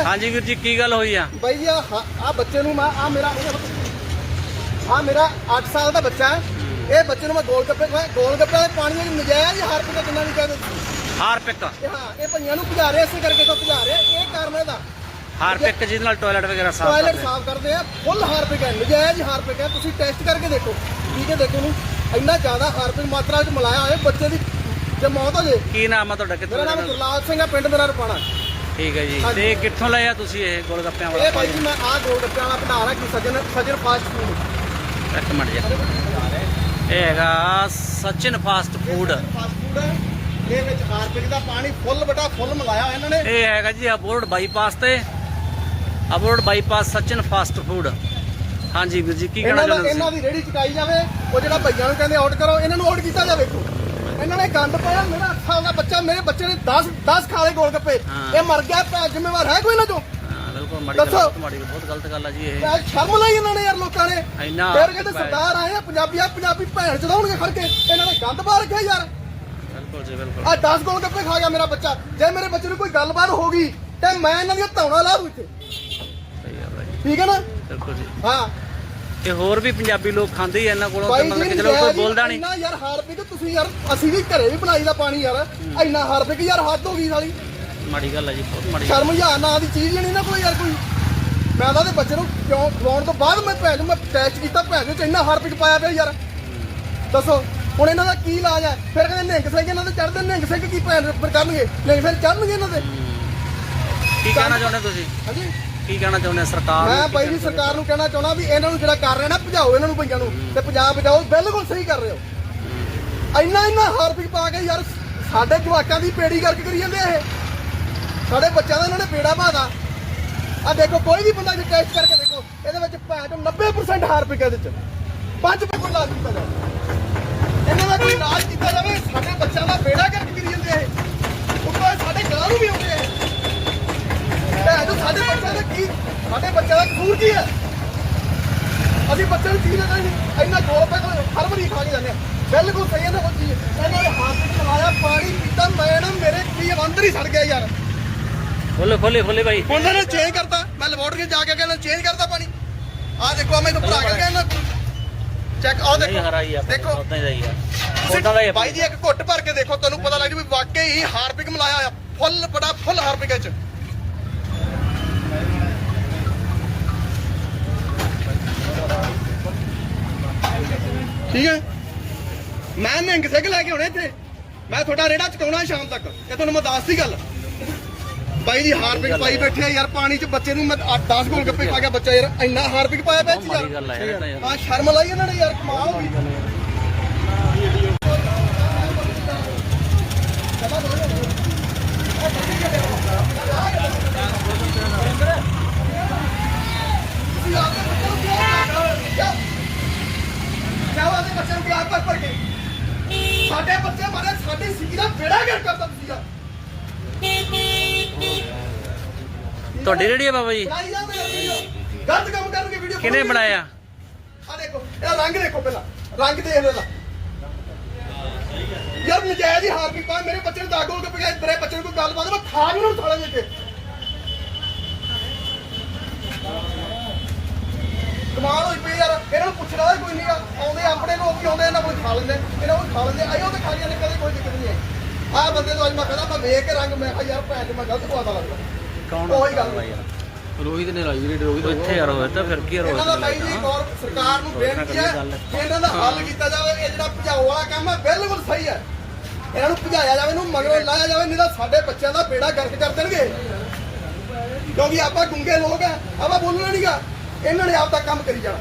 ਹੈ ਹਾਂਜੀ ਵੀਰ ਜੀ ਕੀ ਗੱਲ ਹੋਈ ਆ? ਬਾਈ ਜੀ ਆ ਆ ਬੱਚੇ ਨੂੰ ਮੈਂ ਆ ਮੇਰਾ ਆ ਮੇਰਾ 8 ਸਾਲ ਦਾ ਬੱਚਾ ਹੈ। ਇਹ ਬੱਚੇ ਨੂੰ ਮੈਂ ਗੋਲ ਗੱਪੇ ਗੋਲ ਗੱਪੇ ਦੇ ਪਾਣੀ ਵਿੱਚ ਨਜਾਇਜ਼ ਹਰ ਪਿੱਛੇ ਕਿੰਨਾ ਨਹੀਂ ਕਹਿੰਦੇ ਹਾਰਪਿਕ ਇਹ ਹਾਂ ਇਹ ਭਈਆਂ ਨੂੰ ਭਜਾ ਰਹੇ ਇਸੇ ਕਰਕੇ ਤੋਂ ਭਜਾ ਰਹੇ ਇਹ ਕਾਰਨ ਇਹਦਾ। ਹਾਰਪਿਕ ਜਿਹਦੇ ਨਾਲ ਟਾਇਲਟ ਵਗੈਰਾ ਸਾਫ਼ ਟਾਇਲਟ ਕਰਦੇ ਸਾਫ਼ ਕਰਦੇ ਆ ਫੁੱਲ ਹਾਰਪਿਕ ਹੈ ਨਜਾਇਜ਼ ਹਾਰਪਿਕ ਹੈ ਤੁਸੀਂ ਟੈਸਟ ਕਰਕੇ ਦੇਖੋ ਠੀਕ ਹੈ ਦੇਖੋ ਨੂੰ। ਇੰਨਾ ਜ਼ਿਆਦਾ ਹਾਰਪਿਕ ਮਾਤਰਾ ਵਿੱਚ ਮਿਲਾਇਆ ਹੋਇਆ ਬੱਚੇ ਦੀ ਜੇ ਮੌਤ ਹੋ ਜੇ। ਕੀ ਨਾਮ ਆ ਤੁਹਾਡਾ ਕਿੱਥੋਂ ਮੇਰਾ ਨਾਮ? ਗੁਰਲਾਲ ਸਿੰਘ ਹੈ ਪਿੰਡ ਮੇਰਾ ਰਪਾਣਾ। ਠੀਕ ਹੈ ਜੀ। ਹਾਂਜੀ। ਤੇ ਕਿੱਥੋਂ ਲਿਆ ਤੁਸੀਂ ਇਹ ਗੋਲ ਗੱਪਿਆਂ ਵਾਲਾ? ਇਹ ਬਾਈ ਜੀ ਮੈਂ ਆ ਗੋਲ ਗੱਪਿਆਂ ਵਾਲਾ ਭੰਡਾਰ ਹੈ ਕਿ ਸਜਨ ਸਜਨ ਫਾਸਟ ਫੂਡ ਇੱਕ ਮਿੰਟ ਜੀ। ਇਹ ਹੈਗਾ Sachin fast food fast food ਹੈ ਇਹ ਵਿੱਚ ਹਾਰਪਿਕ ਦਾ ਪਾਣੀ ਫੁੱਲ ਬਟਾ ਫੁੱਲ ਮਿਲਾਇਆ ਹੋਇਆ ਇਹਨਾਂ ਨੇ। ਇਹ ਹੈਗਾ ਜੀ ਅਬੋਰਡ ਬਾਈਪਾਸ ਤੇ। ਅਬੋਰਡ ਬਾਈਪਾਸ ਸਚਿਨ ਫਾਸਟ ਫੂਡ ਹਾਂਜੀ ਵੀਰ ਜੀ ਕੀ ਕਹਿਣਾ ਇਹਨਾਂ ਦਾ ਚਾਹੁੰਦੇ ਇਹਨਾਂ ਤੁਸੀਂ? ਦੀ ਰੇੜੀ ਚਕਾਈ ਜਾਵੇ ਉਹ ਜਿਹੜਾ ਭਈਆਂ ਨੂੰ ਕਹਿੰਦੇ ਆਊਟ ਕਰੋ ਇਹਨਾਂ ਨੂੰ ਆਊਟ ਕੀਤਾ ਜਾਵੇ ਇੱਥੋਂ। ਇਹਨਾਂ ਨੇ ਗੰਦ ਪਾਇਆ ਮੇਰਾ ਅੱਠ ਸਾਲ ਦਾ ਬੱਚਾ ਮੇਰੇ ਬੱਚੇ ਨੇ 10 10 ਖਾਲੇ ਗੋਲ ਗੱਪੇ। ਇਹ ਮਰ ਗਿਆ ਭੈ ਜ਼ਿੰਮੇਵਾਰ ਹੈ ਕੋਈ ਹਾਂ ਬਿਲਕੁਲ ਮਾੜੀ ਦੱਸੋ। ਬਹੁਤ ਗਲਤ ਗੱਲ ਆ ਜੀ ਇਹ। ਯਾਰ ਸ਼ਰਮ ਲਈ ਇਹਨਾਂ ਨੇ ਯਾਰ ਲੋਕਾਂ ਨੇ। ਇੰਨਾ ਫਿਰ ਕਹਿੰਦੇ ਸਰਦਾਰ ਆਏ ਆ ਪੰਜਾਬੀ ਆ ਪੰਜਾਬੀ ਭੈਣ ਚੜਾਉਣਗੇ ਖੜ ਕੇ। ਇਹਨਾਂ ਨੇ ਗੰਦ ਪਾ ਰੱਖਿਆ ਯਾਰ। ਬਿਲਕੁਲ ਜੀ ਬਿਲਕੁਲ। ਆ 10 ਗੋਲ ਗੱਪੇ ਖਾ ਗਿਆ ਮੇਰਾ ਬੱਚਾ। ਜੇ ਮੇਰੇ ਬੱਚੇ ਨੂੰ ਕੋਈ ਗੱਲਬਾਤ ਹੋ ਗਈ ਤੇ ਮੈਂ ਇਹਨਾਂ ਦੀਆਂ ਧੌਣਾ ਲਾ ਦੂੰ ਇੱਥੇ। ਸਹੀ ਠੀਕ ਹੈ ਨਾ? ਬਿਲਕੁਲ ਜੀ। ਹਾਂ। ਤੇ ਹੋਰ ਵੀ ਪੰਜਾਬੀ ਲੋਕ ਖਾਂਦੇ ਹੀ ਆ ਇਹਨਾਂ ਕੋਲੋਂ ਤੇ ਮਤਲਬ ਕਿ ਚਲੋ ਕੋਈ ਬੋਲਦਾ ਨਹੀਂ। ਇੰਨਾ ਯਾਰ ਹਾਰਪਿਕ ਤੁਸੀਂ ਯਾਰ ਅਸੀਂ ਵੀ ਘਰੇ ਵੀ ਬਣਾਈ ਦਾ ਪਾਣੀ ਯਾਰ ਇੰਨਾ ਹਾਰਪਿਕ ਯਾਰ ਹੱਦ ਹੋ ਗਈ ਸਾਲੀ। ਮਾੜੀ ਗੱਲ ਆ ਜੀ ਬਹੁਤ ਮਾੜੀ। ਸ਼ਰਮ ਯਾ ਨਾਂ ਦੀ ਚੀਜ਼ ਨਹੀਂ ਨਾ ਕੋਈ ਯਾਰ ਕੋਈ। ਮੈਂ ਤਾਂ ਉਹਦੇ ਬੱਚੇ ਨੂੰ ਕਿਉਂ ਖਵਾਉਣ ਤੋਂ ਬਾਅਦ ਮੈਂ ਭੈਣ ਨੂੰ ਮੈਂ ਟੈਸਟ ਕੀਤਾ ਭੈਣ ਵਿੱਚ ਇੰਨਾ ਹਾਰਪਿਕ ਪਾਇਆ ਪਿਆ ਯਾਰ। ਦੱਸੋ ਹੁਣ ਇਹਨਾਂ ਦਾ ਕੀ ਇਲਾਜ ਹੈ ਫਿਰ ਕਹਿੰਦੇ ਨਿਹੰਗ ਸਿੰਘ ਇਹਨਾਂ ਦੇ ਚੜਦੇ ਨਿਹੰਗ ਸਿੰਘ ਕੀ ਭੈਣ ਪਰ ਕਰਨਗੇ ਨਿਹੰਗ ਸਿੰਘ ਚੜਨਗੇ ਇਹਨਾਂ ਦੇ? ਕੀ ਕਹਿਣਾ ਚਾਹੁੰਦੇ ਤੁਸੀਂ? ਹਾਂਜੀ। ਕੀ ਕਹਿਣਾ ਚਾਹੁੰਦੇ ਸਰਕਾਰ ਨੂੰ? ਮੈਂ ਬਾਈ ਜੀ ਸਰਕਾਰ ਨੂੰ ਕਹਿਣਾ ਚਾਹੁੰਦਾ ਵੀ ਇਹਨਾਂ ਨੂੰ ਜਿਹੜਾ ਕਰ ਰਹੇ ਨਾ ਭਜਾਓ ਇਹਨਾਂ ਨੂੰ ਭਈਆਂ ਨੂੰ ਤੇ ਪੰਜਾਬ ਬਚਾਓ ਬਿਲਕੁਲ ਸਹੀ ਕਰ ਰਹੇ ਹੋ। ਇੰਨਾ ਇੰਨਾ ਹਾਰਪਿਕ ਪਾ ਕੇ ਯਾਰ ਸਾਡੇ ਜਵਾਕਾਂ ਦੀ ਪੇੜੀ ਕਰਕੇ ਕਰੀ ਜਾਂਦੇ ਇਹ। ਸਾਡੇ ਬੱਚਿਆਂ ਦਾ ਇਹਨਾਂ ਨੇ ਪੇੜਾ ਪਾਦਾ ਆ ਦੇਖੋ ਕੋਈ ਵੀ ਬੰਦਾ ਜੇ ਟੈਸਟ ਕਰਕੇ ਦੇਖੋ ਇਹਦੇ ਵਿੱਚ ਚੋਂ 90% ਹਾਰਪਿਕ ਹੈ ਇਹਦੇ ਚ ਪੰਜ ਪੇ ਕੋਈ ਇਲਾਜ ਕੀਤਾ ਜਾਵੇ। ਇਹਨਾਂ ਦਾ ਕੋਈ ਇਲਾਜ ਕੀਤਾ ਜਾਵੇ ਸਾਡੇ ਬੱਚਿਆਂ ਦਾ ਬੇੜਾ ਕਰਕੇ ਕਰੀ ਜਾਂਦੇ ਆ ਇਹ ਉੱਪਰ ਸਾਡੇ ਗਾਂ ਨੂੰ ਵੀ ਆਉਂਦੇ ਆ ਇਹ ਭੈਣ ਚੋਂ ਸਾਡੇ ਬੱਚਿਆਂ ਦਾ ਕੀ ਸਾਡੇ ਬੱਚਿਆਂ ਦਾ ਕਸੂਰ ਕੀ ਹੈ? ਅਸੀਂ ਬੱਚਿਆਂ ਨੂੰ ਚੀਜ਼ ਨਹੀਂ ਇੰਨਾ ਗੋਲ ਪੈ ਹਰ ਵਾਰੀ ਖਾ ਕੇ ਜਾਂਦੇ ਆ। ਬਿਲਕੁਲ ਸਹੀ ਹੈ ਨਾ ਉਹ ਚੀਜ਼। ਇਹਨਾਂ ਨੇ ਹੱਥ ਵਿੱਚ ਲਾਇਆ ਪਾਣੀ ਪੀਤਾ ਮੈਂ ਨਾ ਮੇਰੇ ਕੀ ਅੰਦਰ ਹੀ ਸੜ ਗਿਆ ਯਾਰ। ਖੋਲੇ ਖੋਲੇ ਖੋਲੇ ਬਾਈ। ਹੁਣ ਇਹਨਾਂ ਨੇ ਚੇਂਜ ਕਰਤਾ। ਮੈਂ ਲੈਬੋਰਟਰੀ ਜਾ ਕੇ ਕਹਿੰਦਾ ਚੇਂਜ ਕਰਤਾ ਪਾਣੀ। ਆਹ ਦੇਖੋ ਮੈਂ ਤਾਂ ਭਰਾ ਕੇ ਕਹਿੰਦਾ ਚੈੱਕ ਨਹੀਂ ਦੇਖੋ। ਆ ਦੇਖੋ। ਉਦਾਂ ਹੀ ਆ। ਤੁਸੀਂ ਉਦਾਂ ਦਾ ਹੀ ਆ। ਬਾਈ ਜੀ ਇੱਕ ਘੁੱਟ ਭਰ ਕੇ ਦੇਖੋ ਤੁਹਾਨੂੰ ਪਤਾ ਲੱਗ ਜੂ ਵੀ ਵਾਕਈ ਹੀ ਹਾਰਪਿਕ ਮਿਲਾਇਆ ਆ ਫੁੱਲ ਬੜਾ ਫੁੱਲ ਹਾਰਪਿਕ ਚ। ਠੀਕ ਹੈ? ਮੈਂ ਨਿਹੰਗ ਸਿੰਘ ਲੈ ਕੇ ਆਉਣੇ ਇੱਥੇ। ਮੈਂ ਤੁਹਾਡਾ ਰੇੜਾ ਚਕਾਉਣਾ ਸ਼ਾਮ ਤੱਕ। ਇਹ ਤੁਹਾਨੂੰ ਮੈਂ ਦੱਸਦੀ ਗੱਲ। ਬਾਈ ਜੀ ਹਾਰਪਿਕ ਪਾਈ ਬੈਠੇ ਆ ਯਾਰ ਪਾਣੀ ਚ ਬੱਚੇ ਨੂੰ ਮੈਂ 10 ਗੋਲ ਗੱਪੇ ਖਾ ਗਿਆ ਬੱਚਾ ਯਾਰ ਇੰਨਾ ਹਾਰਪਿਕ ਪਾਇਆ ਪਿਆ ਚ ਤਾਂ ਯਾਰ ਆ ਸ਼ਰਮ ਲਾਈ ਇਹਨਾਂ ਨੇ ਯਾਰ ਕਮਾਲ ਹੋ ਗਈ ਚਾਵਾ ਦੇ ਬੱਚਿਆਂ ਨੂੰ ਪਿਆਰ ਪਰ ਪਰ ਕੇ ਸਾਡੇ ਬੱਚੇ ਮਾਰੇ ਸਾਡੀ ਸਿੱਖੀ ਦਾ ਬੇੜਾ ਗਰ ਕਰਦਾ ਤੁਸੀਂ ਯਾਰ ਤੁਹਾਡੀ ਰੇੜੀ ਆ ਬਾਬਾ ਜੀ? ਬਣਾਈ ਜਾਂਦੇ ਯਾਰ ਵੀਡੀਓ ਗਲਤ ਕੰਮ ਕਰਨਗੇ ਵੀਡੀਓ ਕਿਹਨੇ ਬਣਾਇਆ? ਆ ਦੇਖੋ ਇਹ ਰੰਗ ਦੇਖੋ ਪਹਿਲਾਂ। ਰੰਗ ਦੇਖ ਲੈ ਲਾ ਯਾਰ ਨਜਾਇਜ਼ ਹੀ ਹਾਰ ਵੀ ਪਾ ਮੇਰੇ ਬੱਚੇ ਨੂੰ ਦਾਗੋ ਕੇ ਪਿਆ ਤੇਰੇ ਬੱਚੇ ਨੂੰ ਕੋਈ ਗੱਲ ਬਾਤ ਮੈਂ ਖਾ ਜੂ ਨੂੰ ਸਾਲੇ ਦੇ ਕੇ। ਕਮਾਲ ਹੋਈ ਪਈ ਯਾਰ ਇਹਨਾਂ ਨੂੰ ਪੁੱਛਣਾ ਤਾਂ ਕੋਈ ਨਹੀਂ ਆਉਂਦੇ ਆਪਣੇ ਲੋਕ ਵੀ ਆਉਂਦੇ ਇਹਨਾਂ ਕੋਲ ਖਾ ਲੈਂਦੇ ਇਹਨਾਂ ਕੋਲ ਖਾ ਲੈਂਦੇ ਆਇਓ ਤੇ ਖਾ ਜਾਂਦੇ ਕਦੇ ਕੋਈ ਦਿੱਕਤ ਨਹੀਂ ਆਈ। ਆਹ ਬੰਦੇ ਤੋਂ ਅੱਜ ਮੈਂ ਕਹਿੰਦਾ ਮੈਂ ਵੇਖ ਕੇ ਰੰਗ ਮੈਂ ਕਿਹਾ ਯਾਰ ਭੈਣ ਤੇ ਮੈਂ ਗਲਤ ਪਵਾਦਾ ਲੱਗਦਾ। ਕੌਣ ਉਹੀ ਗੱਲ। ਬਾਈ ਯਾਰ ਰੋਹਿਤ ਨੇ ਲਾਈ ਰੇਡ ਰੋਹਿਤ ਇੱਥੇ ਯਾਰ ਹੋਇਆ ਤਾਂ ਫਿਰ ਕੀ ਯਾਰ ਇਹਨਾਂ ਦਾ ਬਾਈ ਜੀ ਗੌਰ ਸਰਕਾਰ ਨੂੰ ਬੇਨਤੀ ਹੈ ਕਿ ਇਹਨਾਂ ਦਾ ਹੱਲ ਕੀਤਾ ਜਾਵੇ ਇਹ ਜਿਹੜਾ ਭਜਾਓ ਵਾਲਾ ਕੰਮ ਹੈ ਬਿਲਕੁਲ ਸਹੀ ਹੈ। ਇਹਨਾਂ ਨੂੰ ਭਜਾਇਆ ਜਾਵੇ ਇਹਨੂੰ ਮਗਰੋਂ ਲਾਇਆ ਜਾਵੇ ਨਹੀਂ ਤਾਂ ਸਾਡੇ ਬੱਚਿਆਂ ਦਾ ਬੇੜਾ ਗਰਕ ਕਰ ਦੇਣਗੇ। ਕਿਉਂਕਿ ਆਪਾਂ ਗੁੰਗੇ ਲੋਕ ਆ ਆਪਾਂ ਬੋਲਣਾ ਨਹੀਂਗਾ ਇਹਨਾਂ ਨੇ ਆਪਦਾ ਕੰਮ ਕਰੀ ਜਾਣਾ।